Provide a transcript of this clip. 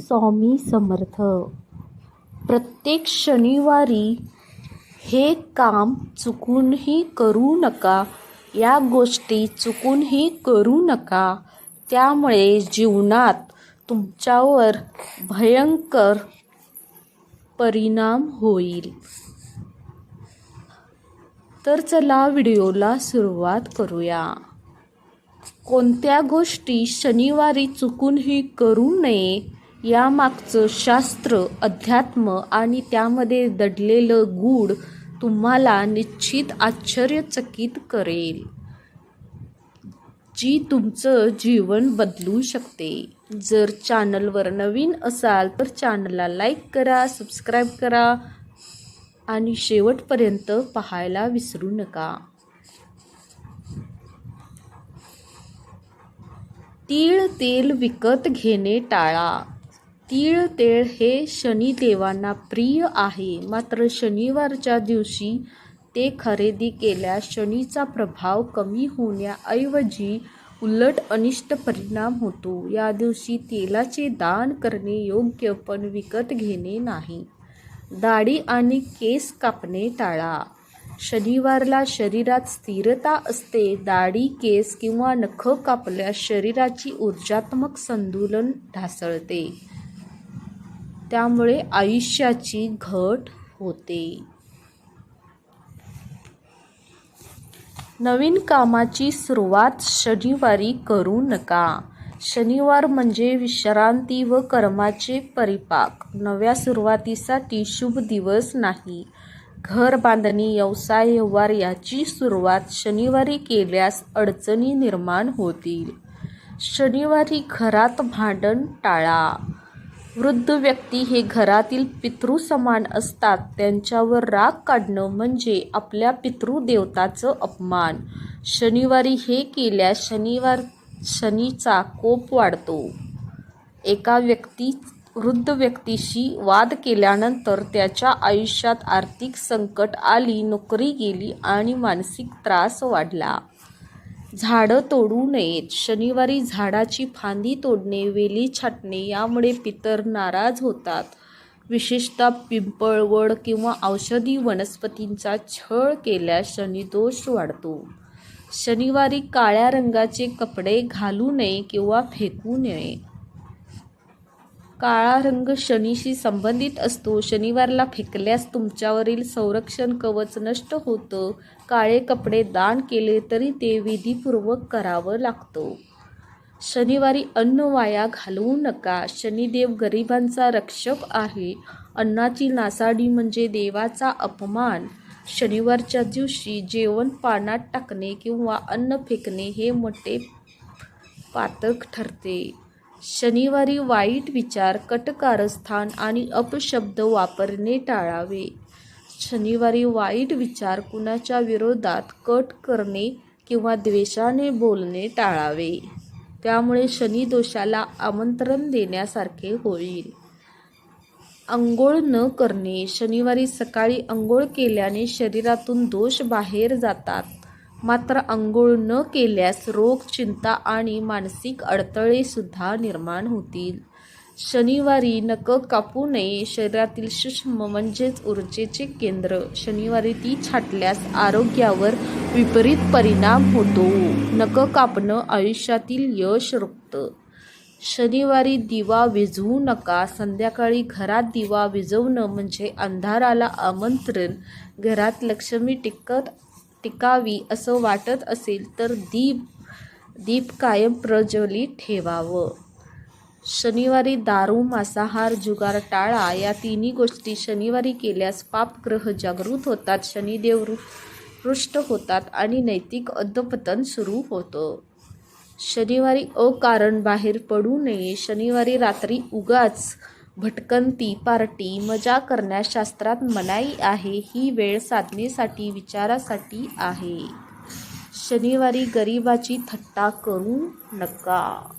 स्वामी समर्थ प्रत्येक शनिवारी हे काम चुकूनही करू नका या गोष्टी चुकूनही करू नका. त्यामुळे जीवनात तुमच्यावर भयंकर परिणाम होईल. तर चला व्हिडिओला सुरुवात करूया. कोणत्या गोष्टी शनिवारी चुकूनही करू नये यामागचं शास्त्र अध्यात्म आणि त्यामध्ये दडलेलं गूढ तुम्हाला निश्चित आश्चर्यचकित करेल. जी तुमचं जीवन बदलू शकते. जर चॅनलवर नवीन असाल तर चॅनलला लाईक करा सबस्क्राईब करा आणि शेवटपर्यंत पाहायला विसरू नका. तीळ तेल विकत घेणे टाळा. तीळ तेळ हे शनिदेवांना प्रिय आहे. मात्र शनिवारच्या दिवशी ते खरेदी केल्यास शनीचा प्रभाव कमी होण्याऐवजी उलट अनिष्ट परिणाम होतो. या दिवशी तेलाचे दान करणे योग्य पण विकत घेणे नाही. दाढी आणि केस कापणे टाळा. शनिवारला शरीरात स्थिरता असते. दाढी केस किंवा नख कापल्यास शरीराची ऊर्जात्मक संतुलन ढासळते. त्यामुळे आयुष्याची घट होते. नवीन कामाची सुरुवात शनिवारी करू नका. शनिवार म्हणजे विश्रांती व कर्माचे परिपाक. नव्या सुरुवातीसाठी शुभ दिवस नाही. घर बांधणी व्यवसाय व्यवहार याची सुरुवात शनिवारी केल्यास अडचणी निर्माण होतील. शनिवारी घरात भांडण टाळा. वृद्ध व्यक्ती हे घरातील पितृसमान असतात. त्यांच्यावर राग काढणं म्हणजे आपल्या पितृदेवताचं अपमान. शनिवारी हे केल्यास शनिवार शनीचा कोप वाढतो. एका व्यक्ती वृद्ध व्यक्तीशी वाद केल्यानंतर त्याच्या आयुष्यात आर्थिक संकट आली नोकरी गेली आणि मानसिक त्रास वाढला. झाडं तोडू नयेत. शनिवारी झाडाची फांदी तोडणे वेली छाटणे यामुळे पितर नाराज होतात. विशेषतः पिंपळवड किंवा औषधी वनस्पतींचा छळ केल्यास शनिदोष वाढतो. शनिवारी काळ्या रंगाचे कपडे घालू नये किंवा फेकू नये. काळा रंग शनीशी संबंधित असतो. शनिवारला फेकल्यास तुमच्यावरील संरक्षण कवच नष्ट होतं. काळे कपडे दान केले तरी ते विधीपूर्वक करावं लागतं. शनिवारी अन्न वाया घालवू नका. शनिदेव गरिबांचा रक्षक आहे. अन्नाची नासाडी म्हणजे देवाचा अपमान. शनिवारच्या दिवशी जेवण पाण्यात टाकणे किंवा अन्न फेकणे हे मोठे पातक ठरते. शनिवारी वाईट विचार कटकारस्थान आणि अपशब्द वापरणे टाळावे. शनिवारी वाईट विचार कुणाच्या विरोधात कट करणे किंवा द्वेषाने बोलणे टाळावे. त्यामुळे शनिदोषाला आमंत्रण देण्यासारखे होईल. अंघोळ न करणे. शनिवारी सकाळी अंघोळ केल्याने शरीरातून दोष बाहेर जातात. मात्र आंघोळ न केल्यास रोग चिंता आणि मानसिक अडथळेसुद्धा निर्माण होतील. शनिवारी नकं कापू नये. शरीरातील सूक्ष्म म्हणजेच ऊर्जेचे केंद्र. शनिवारी ती छाटल्यास आरोग्यावर विपरीत परिणाम होतो. नकं कापणं आयुष्यातील यश रोखतं शनिवारी दिवा विझवू नका. संध्याकाळी घरात दिवा विझवणं म्हणजे अंधाराला आमंत्रण. घरात लक्ष्मी टिकत टिकावी असं वाटत असेल तर दीप दीप कायम प्रज्वलित ठेवावं. शनिवारी दारू मांसाहार जुगार टाळा या तिन्ही गोष्टी शनिवारी केल्यास पापग्रह जागृत होतात शनिदेव रुष्ट होतात आणि नैतिक अधपतन सुरू होतं. शनिवारी अकारण बाहेर पडू नये शनिवारी रात्री उगाच भटकंती पार्टी मजा करण्यास शास्त्रात मनाई आहे ही वेळ साधनेसाठी विचारासाठी आहे. शनिवारी गरिबाची थट्टा करू नका.